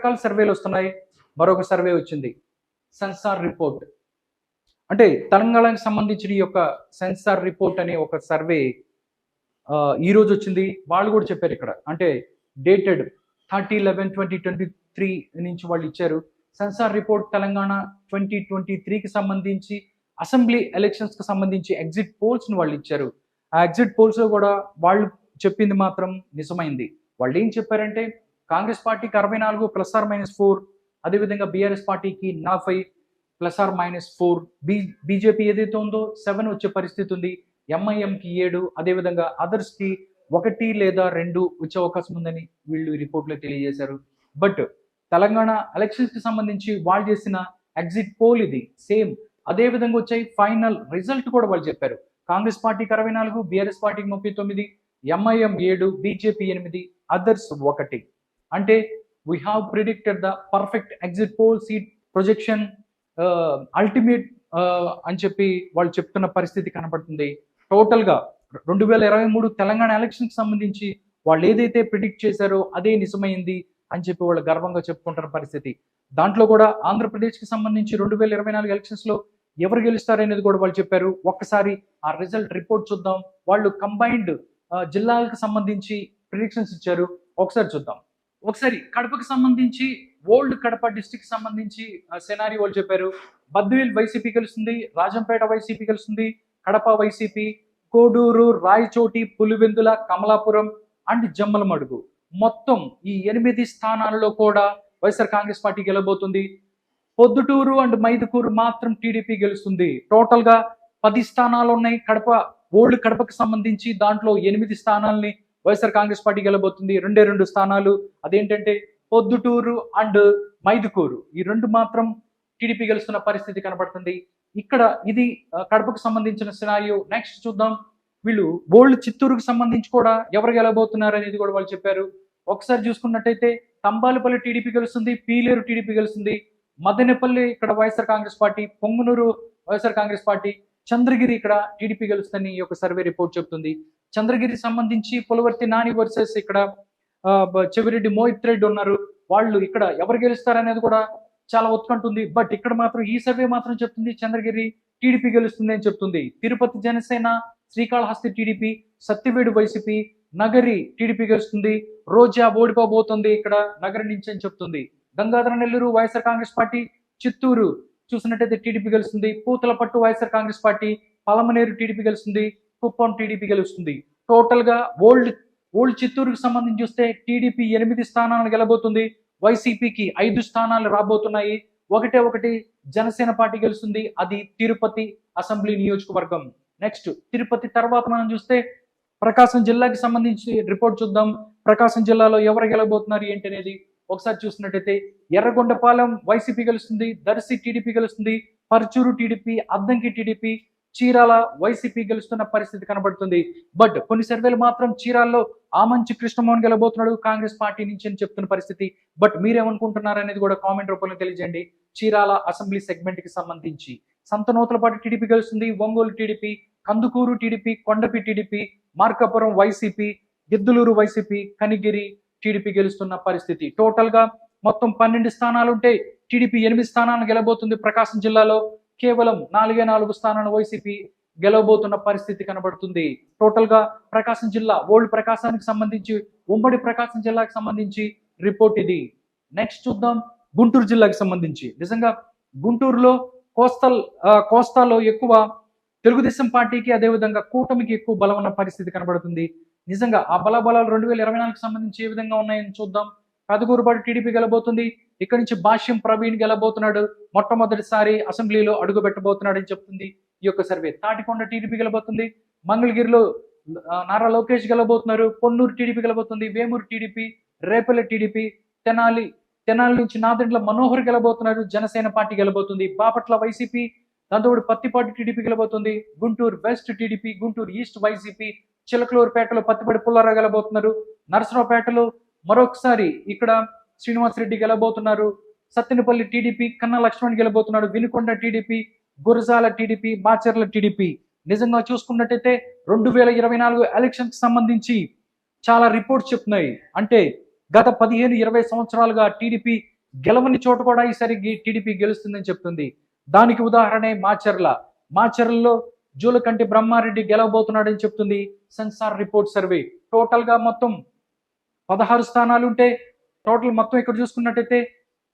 రకరకాల సర్వేలు వస్తున్నాయి. మరొక సర్వే వచ్చింది. Censor report. అంటే తెలంగాణకు సంబంధించిన ఈ యొక్క సెన్సార్ రిపోర్ట్ అనే ఒక సర్వే ఈరోజు ఈ రోజు వచ్చింది. వాళ్ళు కూడా చెప్పారు ఇక్కడ. అంటే dated thirty eleven twenty twenty three నుంచి వాళ్ళు ఇచ్చారు. Censor report Telangana twenty twenty త్రీకి సంబంధించి అసెంబ్లీ ఎలక్షన్స్కి సంబంధించి ఎగ్జిట్ పోల్స్ని వాళ్ళు ఇచ్చారు. ఆ ఎగ్జిట్ పోల్స్లో కూడా వాళ్ళు చెప్పింది మాత్రం నిజమైంది. వాళ్ళు ఏం చెప్పారంటే కాంగ్రెస్ పార్టీకి అరవై నాలుగు ప్లస్ ఆర్ మైనస్ ఫోర్ అదేవిధంగా బీఆర్ఎస్ పార్టీకి నలభై plus or minus four B BJP ఏదైతే ఉందో సెవెన్ వచ్చే పరిస్థితి ఉంది ఎంఐఎంకి ఏడు అదేవిధంగా అదర్స్కి ఒకటి లేదా రెండు వచ్చే అవకాశం ఉందని వీళ్ళు రిపోర్ట్లో తెలియజేశారు. బట్ తెలంగాణ ఎలక్షన్స్కి సంబంధించి వాళ్ళు చేసిన ఎగ్జిట్ పోల్ ఇది సేమ్ అదే విధంగా వచ్చాయి ఫైనల్ రిజల్ట్ కూడా వాళ్ళు చెప్పారు. కాంగ్రెస్ పార్టీకి అరవై నాలుగు బీఆర్ఎస్ పార్టీకి ముప్పై తొమ్మిది ఎంఐఎం ఏడు బీజేపీ ఎనిమిది అదర్స్ ఒకటి. అంటే we have predicted the perfect exit poll seat projection ultimate అని చెప్పి వాళ్ళు చెప్తున్న పరిస్థితి కనపడుతుంది. టోటల్గా రెండు వేల ఇరవై మూడు తెలంగాణ ఎలక్షన్కి సంబంధించి వాళ్ళు ఏదైతే ప్రిడిక్ట్ చేశారో అదే నిజమైంది అని చెప్పి వాళ్ళు గర్వంగా చెప్పుకుంటున్న పరిస్థితి. దాంట్లో కూడా ఆంధ్రప్రదేశ్కి సంబంధించి రెండు వేల ఇరవై నాలుగు ఎలక్షన్స్లో ఎవరు గెలుస్తారనేది కూడా వాళ్ళు చెప్పారు. ఒక్కసారి ఆ రిజల్ట్ రిపోర్ట్ చూద్దాం. వాళ్ళు కంబైన్డ్ uh, జిల్లాలకు సంబంధించి ప్రిడిక్షన్స్ ఇచ్చారు. ఒకసారి చూద్దాం. ఒకసారి కడపకి సంబంధించి ఓల్డ్ కడప డిస్టిక్ సంబంధించి సెనారీ వాళ్ళు చెప్పారు. బద్వేల్ వైసీపీ గెలుస్తుంది రాజంపేట వైసీపీ గెలుస్తుంది కడప వైసీపీ కోడూరు రాయచోటి పులివెందుల కమలాపురం అండ్ జమ్మలమడుగు. మొత్తం ఈ ఎనిమిది స్థానాలలో కూడా వైఎస్ఆర్ కాంగ్రెస్ పార్టీ గెలబోతుంది. పొద్దుటూరు అండ్ మైదుకూరు మాత్రం టీడీపీ గెలుస్తుంది. టోటల్గా పది స్థానాలు ఉన్నాయి కడప ఓల్డ్ కడపకు సంబంధించి దాంట్లో ఎనిమిది స్థానాలని వైఎస్ఆర్ కాంగ్రెస్ పార్టీ గెలబోతుంది. రెండే రెండు స్థానాలు. అదేంటంటే పొద్దుటూరు అండ్ మైదుకూరు. ఈ రెండు మాత్రం టీడీపీ గెలుస్తున్న పరిస్థితి కనబడుతుంది ఇక్కడ ఇది కడపకు సంబంధించిన సినారియో నెక్స్ట్ చూద్దాం. వీళ్ళు బోల్డ్ చిత్తూరుకు సంబంధించి కూడా ఎవరు గెలబోతున్నారు అనేది కూడా వాళ్ళు చెప్పారు. ఒకసారి చూసుకున్నట్టయితే తంబాలపల్లి టీడీపీ గెలుస్తుంది పీలేరు టీడీపీ గెలుస్తుంది. మదనపల్లి ఇక్కడ YSR Congress party Punganur YSR Congress party Chandragiri ఇక్కడ టీడీపీ గెలుస్తుందని ఈ యొక్క సర్వే రిపోర్ట్ చెబుతుంది చంద్రగిరి సంబంధించి పులవర్తి నాని వర్సెస్ ఇక్కడ చెవిరెడ్డి మోహిత్ రెడ్డి ఉన్నారు. వాళ్ళు ఇక్కడ ఎవరు గెలుస్తారనేది కూడా చాలా ఉత్కంఠ ఉంది బట్ ఇక్కడ మాత్రం ఈ సర్వే మాత్రం చెప్తుంది చంద్రగిరి టీడీపీ గెలుస్తుంది అని చెప్తుంది. Tirupati Janasena Srikalahasti TDP Satyavedu YCP Nagari TDP గెలుస్తుంది. రోజా ఓడిపోబోతుంది ఇక్కడ నగరి నుంచి అని చెప్తుంది. Gangadhara Nellore YSR Congress party Chittoor చూసినట్టయితే టీడీపీ గెలుస్తుంది. Puthalapattu YSR Congress party Palamaner TDP గెలుస్తుంది. కుప్పం టీడీపీ గెలుస్తుంది. టోటల్గా ఓల్డ్ ఓల్డ్ చిత్తూరుకు సంబంధించి చూస్తే టీడీపీ ఎనిమిది స్థానాలను గెలబోతుంది. వైసీపీకి ఐదు స్థానాలు రాబోతున్నాయి. ఒకటే ఒకటి జనసేన పార్టీ గెలుస్తుంది. అది తిరుపతి అసెంబ్లీ నియోజకవర్గం. నెక్స్ట్ తిరుపతి తర్వాత మనం చూస్తే ప్రకాశం జిల్లాకి సంబంధించి రిపోర్ట్ చూద్దాం. ప్రకాశం జిల్లాలో ఎవరు గెలబోతున్నారు ఏంటి అనేది ఒకసారి చూసినట్టయితే ఎర్రగొండపాలెం వైసీపీ గెలుస్తుంది. దర్శి టీడీపీ గెలుస్తుంది. Parchur TDP Addanki TDP Chirala YCP గెలుస్తున్న పరిస్థితి కనబడుతుంది. బట్ కొన్ని సర్వేలు మాత్రం చీరాల్లో ఆమంచి కృష్ణమోహన్ గెలబోతున్నాడు కాంగ్రెస్ పార్టీ నుంచి అని చెప్తున్న పరిస్థితి. బట్ మీరేమనుకుంటున్నారు అనేది కూడా కామెంట్ రూపంలో తెలియజేయండి. చీరాల అసెంబ్లీ సెగ్మెంట్కి సంబంధించి సంతనూతలపాటి టీడీపీ గెలుస్తుంది Ongole TDP Kandukur TDP Kondapi TDP Markapuram YCP Giddalur YCP Kanigiri TDP గెలుస్తున్న పరిస్థితి. టోటల్గా మొత్తం పన్నెండు స్థానాలు ఉంటే టీడీపీ ఎనిమిది స్థానాలు గెలబోతుంది ప్రకాశం జిల్లాలో. కేవలం నాలుగే నాలుగు స్థానాలు వైసీపీ గెలవబోతున్న పరిస్థితి కనబడుతుంది. టోటల్గా ప్రకాశం జిల్లా ఓల్డ్ ప్రకాశానికి సంబంధించి ఉమ్మడి ప్రకాశం జిల్లాకి సంబంధించి రిపోర్ట్ ఇది. నెక్స్ట్ చూద్దాం గుంటూరు జిల్లాకి సంబంధించి. నిజంగా గుంటూరులో కోస్తల్ కోస్తాలో ఎక్కువ తెలుగుదేశం పార్టీకి అదేవిధంగా కూటమికి ఎక్కువ బలం ఉన్న పరిస్థితి కనబడుతుంది. నిజంగా ఆ బలబలాలు రెండు వేల ఇరవై నాలుగుకి సంబంధించి ఏ విధంగా ఉన్నాయని చూద్దాం. పదగూరుబడి టీడీపీ గెలబోతుంది. ఇక్కడ నుంచి భాష్యం ప్రవీణ్ గెలబోతున్నాడు. మొట్టమొదటిసారి అసెంబ్లీలో అడుగు పెట్టబోతున్నాడు అని చెప్తుంది ఈ యొక్క సర్వే. తాటికొండ టీడీపీ గెలబోతుంది. మంగళగిరిలో నారా లోకేష్ గెలబోతున్నారు. పొన్నూరు టీడీపీ గెలబోతుంది. వేమూరు టీడీపీ రేపల్లె టీడీపీ తెనాలి తెనాలి నుంచి నాదెండ్ల మనోహర్ గెలబోతున్నారు. జనసేన పార్టీ గెలబోతుంది. బాపట్ల వైసీపీ దాంతోపాటు Pattipati TDP గెలబోతుంది. Guntur West TDP Guntur East YCP చిలకలూరుపేటలో Pattipati Pullarao గెలబోతున్నారు. నరసరావుపేటలో మరొకసారి ఇక్కడ శ్రీనివాసరెడ్డి గెలబోతున్నారు Sattenapalli TDP Kanna Lakshman గెలబోతున్నాడు Vinukonda TDP Gurajala TDP Macherla TDP. నిజంగా చూసుకున్నట్టయితే రెండు వేల ఇరవై నాలుగు ఎలక్షన్కి సంబంధించి చాలా రిపోర్ట్స్ చెప్తున్నాయి. అంటే గత పదిహేను ఇరవై సంవత్సరాలుగా టీడీపీ గెలవని చోట కూడా ఈసారి టీడీపీ గెలుస్తుందని చెప్తుంది. దానికి ఉదాహరణే మాచర్ల. మాచర్లలో జూలకంటి బ్రహ్మారెడ్డి గెలవబోతున్నాడని చెప్తుంది. Censor report survey. టోటల్గా మొత్తం పదహారు స్థానాలు ఉంటే టోటల్ మొత్తం ఇక్కడ చూసుకున్నట్టయితే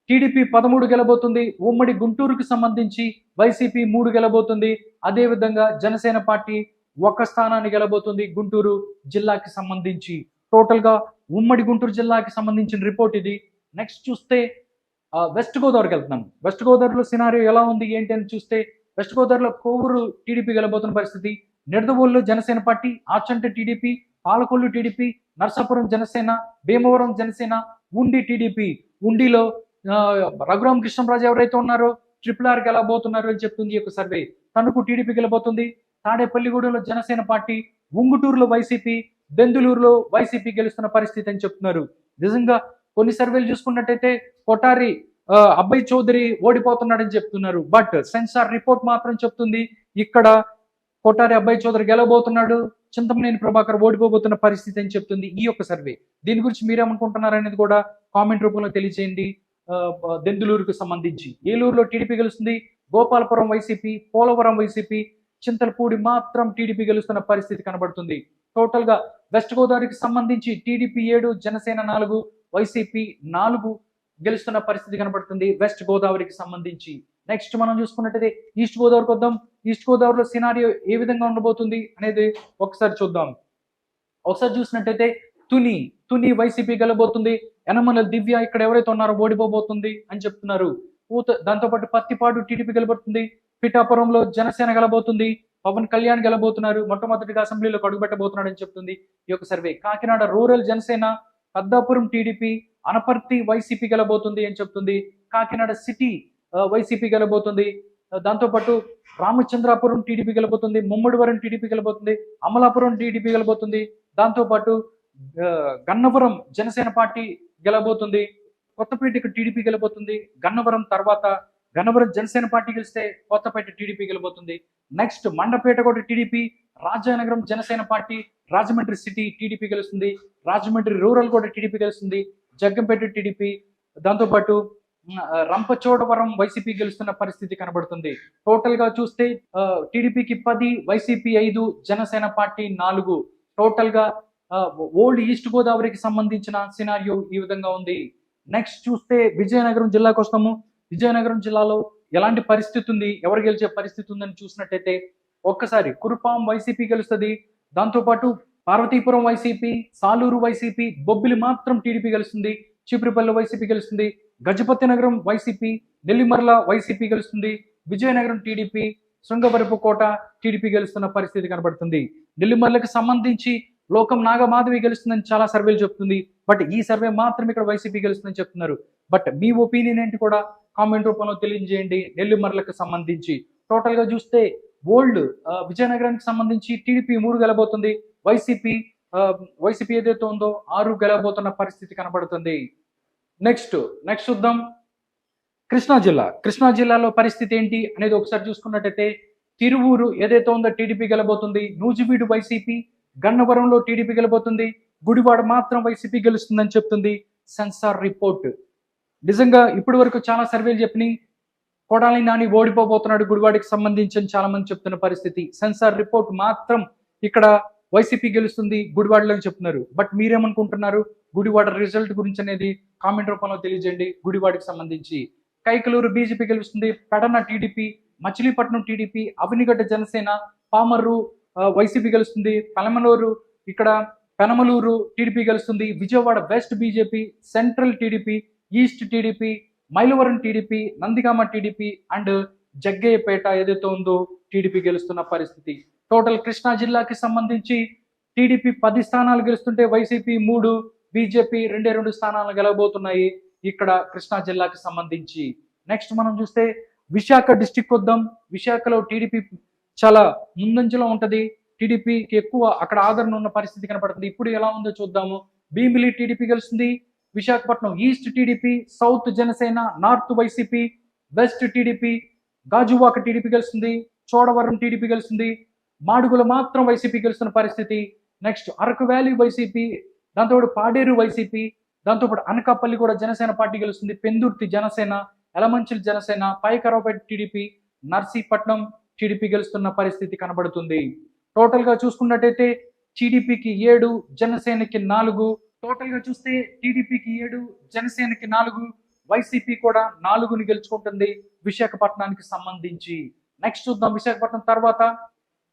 టీడీపీ పదమూడు గెలబోతుంది. ఉమ్మడి గుంటూరుకి సంబంధించి వైసీపీ మూడు గెలబోతుంది. అదేవిధంగా జనసేన పార్టీ ఒక స్థానాన్ని గెలబోతుంది గుంటూరు జిల్లాకి సంబంధించి. టోటల్గా ఉమ్మడి గుంటూరు జిల్లాకి సంబంధించిన రిపోర్ట్ ఇది. నెక్స్ట్ చూస్తే వెస్ట్ గోదావరికి వెళ్తున్నాం. వెస్ట్ గోదావరిలో సినారియో ఎలా ఉంది ఏంటి అని చూస్తే వెస్ట్ గోదావరిలో కోవూరు టీడీపీ గెలబోతున్న పరిస్థితి. Nidadavolu Janasena party Achanta TDP Palakollu TDP Narsapuram Janasena Bhimavaram Janasena Undi TDP ఉండిలో Raghurama Krishnaraju ఎవరైతే ఉన్నారో ట్రిపుల్ ఆర్కి ఎలా పోతున్నారు అని చెప్తుంది ఈ యొక్క సర్వే తణుకు టీడీపీకి వెళ్ళబోతుంది తాడేపల్లిగూడెంలో జనసేన పార్టీ ఉంగుటూరులో వైసీపీ బెందులూరులో వైసీపీ గెలుస్తున్న పరిస్థితి అని చెప్తున్నారు. నిజంగా కొన్ని సర్వేలు చూసుకున్నట్టయితే కొటారి అబ్బాయి చౌదరి ఓడిపోతున్నాడని చెప్తున్నారు. బట్ సెన్సార్ రిపోర్ట్ మాత్రం చెప్తుంది ఇక్కడ కొటారి అబ్బాయి చౌదరి గెలవబోతున్నాడు. చింతమనేని ప్రభాకర్ ఓడిపోబోతున్న పరిస్థితి అని చెప్తుంది ఈ యొక్క సర్వే. దీని గురించి మీరేమనుకుంటున్నారు అనేది కూడా కామెంట్ రూపంలో తెలియజేయండి దెందులూరుకు సంబంధించి. ఏలూరులో టీడీపీ గెలుస్తుంది. గోపాలపురం వైసీపీ పోలవరం వైసీపీ చింతలపూడి మాత్రం టీడీపీ గెలుస్తున్న పరిస్థితి కనబడుతుంది. టోటల్గా వెస్ట్ గోదావరికి సంబంధించి టీడీపీ ఏడు జనసేన నాలుగు వైసీపీ నాలుగు గెలుస్తున్న పరిస్థితి కనబడుతుంది. వెస్ట్ గోదావరికి సంబంధించి. నెక్స్ట్ మనం చూసుకున్నట్టయితే ఈస్ట్ గోదావరికి వద్దాం. ఈస్ట్ గోదావరిలో సినారియో ఏ విధంగా ఉండబోతుంది అనేది ఒకసారి చూద్దాం. ఒకసారి చూసినట్టయితే తుని తుని వైసీపీ గెలబోతుంది. యనమల దివ్య ఇక్కడ ఎవరైతే ఉన్నారో ఓడిపోబోతుంది అని చెప్తున్నారు. ఊత దాంతోపాటు పత్తిపాడు టీడీపీ గెలబడుతుంది. పిఠాపురంలో జనసేన గెలబోతుంది. పవన్ కళ్యాణ్ గెలబోతున్నారు. మొట్టమొదటిగా అసెంబ్లీలో అడుగుపెట్టబోతున్నాడు అని చెప్తుంది ఈ యొక్క survey. Kakinada rural Janasena Peddapuram TDP Anaparthi YCP గెలబోతుంది అని చెప్తుంది. కాకినాడ సిటీ వైసీపీ గెలబోతుంది. దాంతోపాటు రామచంద్రాపురం టీడీపీ గెలబోతుంది ముమ్మడివరం టీడీపీ గెలబోతుంది అమలాపురం టీడీపీ గెలబోతుంది దాంతోపాటు గన్నవరం జనసేన పార్టీ గెలబోతుంది కొత్తపేటకు టీడీపీ గెలబోతుంది గన్నవరం తర్వాత గన్నవరం జనసేన పార్టీ గెలిస్తే కొత్తపేట టీడీపీ గెలబోతుంది నెక్స్ట్ మండపేట కూడా TDP Rajanagaram Janasena party Rajahmundry city TDP గెలుస్తుంది రాజమండ్రి రూరల్ కూడా టీడీపీ గెలుస్తుంది జగ్గంపేట టీడీపీ దాంతోపాటు రంపచోడవరం వైసీపీ గెలుస్తున్న పరిస్థితి కనబడుతుంది. టోటల్గా చూస్తే టీడీపీకి పది వైసీపీ ఐదు జనసేన పార్టీ నాలుగు. టోటల్గా ఓల్డ్ ఈస్ట్ గోదావరికి సంబంధించిన సినారియో ఈ విధంగా ఉంది. నెక్స్ట్ చూస్తే విజయనగరం జిల్లాకు వస్తాము. విజయనగరం జిల్లాలో ఎలాంటి పరిస్థితి ఉంది? ఎవరు గెలిచే పరిస్థితి ఉందని చూసినట్టయితే ఒక్కసారి కురుపాం వైసీపీ గెలుస్తుంది. దాంతోపాటు పార్వతీపురం వైసీపీ సాలూరు వైసీపీ బొబ్బిలి మాత్రం టీడీపీ గెలుస్తుంది. చీపురిపల్లి వైసీపీ గెలుస్తుంది. గజపతి నగరం వైసీపీ నెల్లిమర్ల వైసీపీ గెలుస్తుంది. విజయనగరం టీడీపీ శృంగవరపు కోట టీడీపీ గెలుస్తున్న పరిస్థితి కనబడుతుంది. నెల్లిమర్లకు సంబంధించి లోకం నాగమాధవి గెలుస్తుందని చాలా సర్వేలు చెప్తుంది. బట్ ఈ సర్వే మాత్రం ఇక్కడ వైసీపీ గెలుస్తుందని చెప్తున్నారు. బట్ మీ ఒపీనియన్ ఏంటి కూడా కామెంట్ రూపంలో తెలియజేయండి. నెల్లిమర్లకు సంబంధించి. టోటల్గా చూస్తే ఓల్డ్ విజయనగరానికి సంబంధించి టీడీపీ మూడు గెలబోతుంది. వైసీపీ వైసీపీ ఏదైతే ఉందో ఆరు గెలబోతున్న పరిస్థితి కనబడుతుంది. నెక్స్ట్ నెక్స్ట్ చూద్దాం. కృష్ణా జిల్లా. కృష్ణా జిల్లాలో పరిస్థితి ఏంటి అనేది ఒకసారి చూసుకున్నట్టయితే తిరువూరు ఏదైతే ఉందో టీడీపీ గెలబోతుంది. నూజివీడు వైసీపీ గన్నవరంలో టీడీపీ గెలబోతుంది. గుడివాడ మాత్రం వైసీపీ గెలుస్తుందని చెప్తుంది. Censor report. నిజంగా ఇప్పటి వరకు చాలా సర్వేలు చెప్పినాయి. కొడాలి నాని ఓడిపోబోతున్నాడు గుడివాడికి సంబంధించి చాలా మంది చెప్తున్న పరిస్థితి. సెన్సార్ రిపోర్ట్ మాత్రం ఇక్కడ వైసీపీ గెలుస్తుంది గుడివాడలో అని చెప్తున్నారు. బట్ మీరేమనుకుంటున్నారు? గుడివాడ రిజల్ట్ గురించి అనేది కామెంట్ రూపంలో తెలియజేయండి. గుడివాడికి సంబంధించి. కైకలూరు బీజేపీ గెలుస్తుంది. Pedana TDP Machilipatnam TDP Avanigadda Janasena Pamarru YCP గెలుస్తుంది. పెనమలూరు ఇక్కడ పెనమలూరు టీడీపీ గెలుస్తుంది. Vijayawada west BJP central TDP east TDP Mylavaram TDP Nandigama TDP and Jaggayyapeta ఏదైతే ఉందో టీడీపీ గెలుస్తున్న పరిస్థితి. టోటల్ కృష్ణా జిల్లాకి సంబంధించి టీడీపీ పది స్థానాలు గెలుస్తుంటే వైసీపీ మూడు బీజేపీ రెండే రెండు స్థానాలు గెలవబోతున్నాయి ఇక్కడ కృష్ణా జిల్లాకి సంబంధించి. నెక్స్ట్ మనం చూస్తే విశాఖ డిస్టిక్ వద్దాం. విశాఖలో టీడీపీ చాలా ముందంజలో ఉంటది. టీడీపీకి ఎక్కువ అక్కడ ఆదరణ ఉన్న పరిస్థితి కనపడుతుంది. ఇప్పుడు ఎలా ఉందో చూద్దాము. భీమిలి టీడీపీ గెలుస్తుంది. Visakhapatnam east TDP south Janasena north YCP west TDP Gajuwaka TDP గెలుస్తుంది. చోడవరం టీడీపీ గెలుస్తుంది. మాడుగులు మాత్రం వైసీపీ గెలుస్తున్న పరిస్థితి. నెక్స్ట్ అరకు వ్యాలీ వైసీపీ దాంతోపాటు పాడేరు వైసీపీ దాంతోపాటు అనకాపల్లి కూడా జనసేన పార్టీ గెలుస్తుంది. పెందుర్తి జనసేన ఎలమంచిల్ జనసేన పైకరావుపేట టీడీపీ నర్సీపట్నం టీడీపీ గెలుస్తున్న పరిస్థితి కనబడుతుంది. టోటల్గా చూసుకున్నట్టయితే టీడీపీకి ఏడు జనసేనకి నాలుగు. టోటల్గా చూస్తే టీడీపీకి ఏడు జనసేనకి నాలుగు. వైసీపీ కూడా నాలుగుని గెలుచుకుంటుంది విశాఖపట్నానికి సంబంధించి. నెక్స్ట్ చూద్దాం విశాఖపట్నం తర్వాత.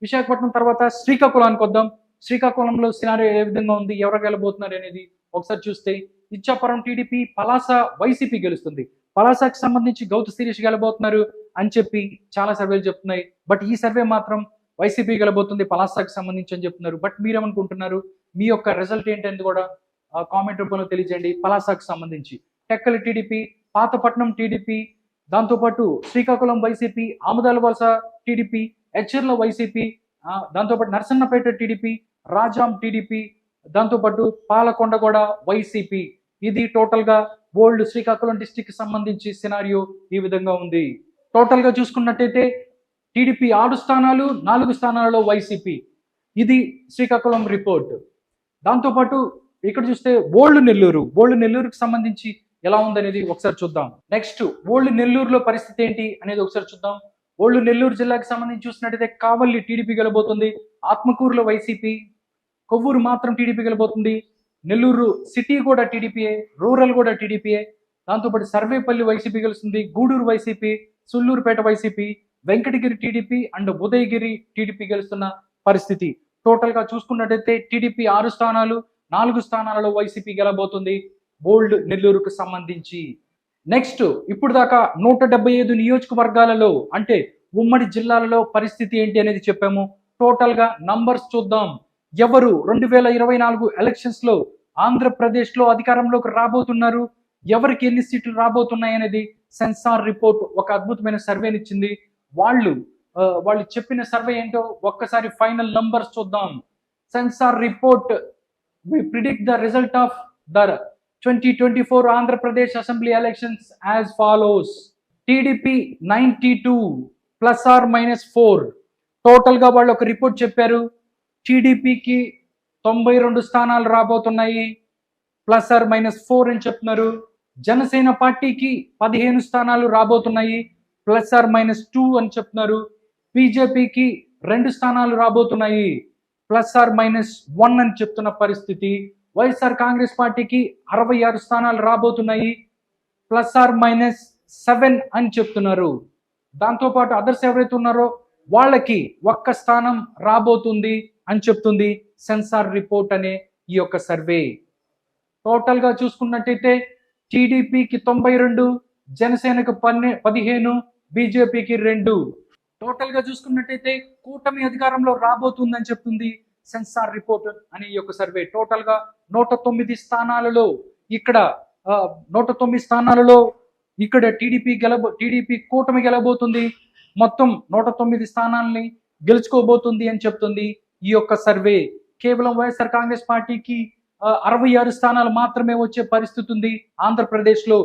విశాఖపట్నం తర్వాత శ్రీకాకుళానికి వద్దాం. శ్రీకాకుళంలో సినారీ ఏ విధంగా ఉంది? ఎవరు గెలబోతున్నారు అనేది ఒకసారి చూస్తే ఇచ్చాపురం టీడీపీ పలాస వైసీపీ గెలుస్తుంది. పలాసకి సంబంధించి గౌత శిరీష్ గెలబోతున్నారు అని చెప్పి చాలా సర్వేలు చెప్తున్నాయి. బట్ ఈ సర్వే మాత్రం వైసీపీ గెలబోతుంది పలాసాకి సంబంధించి అని చెప్తున్నారు. బట్ మీరేమనుకుంటున్నారు? మీ యొక్క రిజల్ట్ ఏంటనేది కూడా కామెంట్ రూపంలో తెలియజేయండి. పలాసాకు సంబంధించి. టెక్కలి టీడీపీ పాతపట్నం టీడీపీ దాంతోపాటు శ్రీకాకుళం వైసీపీ ఆముదాల వలస టీడీపీ హెచ్చర్ల వైసీపీ దాంతోపాటు నరసన్నపేట టీడీపీ రాజాం టీడీపీ దాంతోపాటు పాలకొండ కూడా వైసీపీ. ఇది టోటల్గా బోల్డ్ ఓల్డ్ శ్రీకాకుళం డిస్టిక్కి సంబంధించి సినారియో ఈ విధంగా ఉంది. టోటల్గా చూసుకున్నట్టయితే టీడీపీ ఆరు స్థానాలు నాలుగు స్థానాలలో వైసీపీ. ఇది శ్రీకాకుళం రిపోర్ట్. దాంతోపాటు ఇక్కడ చూస్తే ఓల్డ్ నెల్లూరు. ఓల్డ్ నెల్లూరుకి సంబంధించి ఎలా ఉందనేది ఒకసారి చూద్దాం. నెక్స్ట్ ఓల్డ్ నెల్లూరులో పరిస్థితి ఏంటి అనేది ఒకసారి చూద్దాం. ఓల్డ్ నెల్లూరు జిల్లాకి సంబంధించి చూసినట్టయితే కావల్లి టీడీపీ గెలబోతుంది. ఆత్మకూరులో వైసీపీ కొవ్వూరు మాత్రం టీడీపీ గెలబోతుంది. నెల్లూరు సిటీ కూడా టీడీపీఏ రూరల్ కూడా టీడీపీఏ దాంతోపాటు సర్వేపల్లి వైసీపీ గెలుస్తుంది Gudur YCP Sullurpeta YCP Venkatagiri TDP and Udayagiri TDP గెలుస్తున్న పరిస్థితి. టోటల్గా చూసుకున్నట్టయితే టీడీపీ ఆరు స్థానాలు నాలుగు స్థానాలలో వైసీపీ గెలబోతుంది. బోల్డ్ నెల్లూరుకు సంబంధించి. నెక్స్ట్ ఇప్పుడు దాకా నూట డెబ్బై ఐదు నియోజకవర్గాలలో అంటే ఉమ్మడి జిల్లాలలో పరిస్థితి ఏంటి అనేది చెప్పాము. టోటల్గా నంబర్స్ చూద్దాం. ఎవరు రెండు వేల ఇరవై నాలుగు ఎలక్షన్స్లో ఆంధ్రప్రదేశ్లో అధికారంలోకి రాబోతున్నారు? ఎవరికి ఎన్ని సీట్లు రాబోతున్నాయి అనేది సెన్సార్ రిపోర్ట్ ఒక అద్భుతమైన సర్వేనిచ్చింది వాళ్ళు వాళ్ళు చెప్పిన సర్వే ఏంటో ఒక్కసారి ఫైనల్ నంబర్స్ చూద్దాం. Censor report we predict the result of the twenty twenty four Andhra Pradesh assembly elections as follows. TDP ninety two plus or minus four. టోటల్గా వాళ్ళు ఒక రిపోర్ట్ చెప్పారు. టీడీపీకి తొంభై రెండు స్థానాలు రాబోతున్నాయి. ప్లస్ ఆర్ మైనస్ ఫోర్ అని చెప్తున్నారు. జనసేన పార్టీకి పదిహేను స్థానాలు రాబోతున్నాయి. ప్లస్ ఆర్ మైనస్ టూ అని చెప్తున్నారు. బీజేపీకి రెండు స్థానాలు రాబోతున్నాయి. ప్లస్ ఆర్ మైనస్ వన్ అని చెప్తున్న పరిస్థితి. వైఎస్ఆర్ కాంగ్రెస్ పార్టీకి అరవై ఆరు స్థానాలు రాబోతున్నాయి. ప్లస్ ఆర్ మైనస్ సెవెన్ అని చెప్తున్నారు. దాంతోపాటు అదర్స్ ఎవరైతే ఉన్నారో వాళ్ళకి ఒక్క స్థానం రాబోతుంది అని చెప్తుంది సెన్సార్ రిపోర్ట్ అనే ఈ యొక్క సర్వే. టోటల్గా చూసుకున్నట్టయితే టీడీపీకి తొంభై రెండు జనసేనకు పన్నె పదిహేను బీజేపీకి రెండు. టోటల్గా చూసుకున్నట్టయితే కూటమి అధికారంలో రాబోతుందని చెప్తుంది సెన్సార్ రిపోర్ట్ అనే ఈ యొక్క సర్వే టోటల్గా నూట తొమ్మిది స్థానాలలో ఇక్కడ నూట తొమ్మిది స్థానాలలో ఇక్కడ టీడీపీ గెలబో టీడీపీ కూటమి గెలబోతుంది. మొత్తం నూట తొమ్మిది స్థానాలని గెలుచుకోబోతుంది అని చెప్తుంది ఈ యొక్క సర్వే. కేవలం వైఎస్ఆర్ కాంగ్రెస్ పార్టీకి అరవై ఆరు స్థానాలు మాత్రమే వచ్చే పరిస్థితి ఉంది ఆంధ్రప్రదేశ్లో.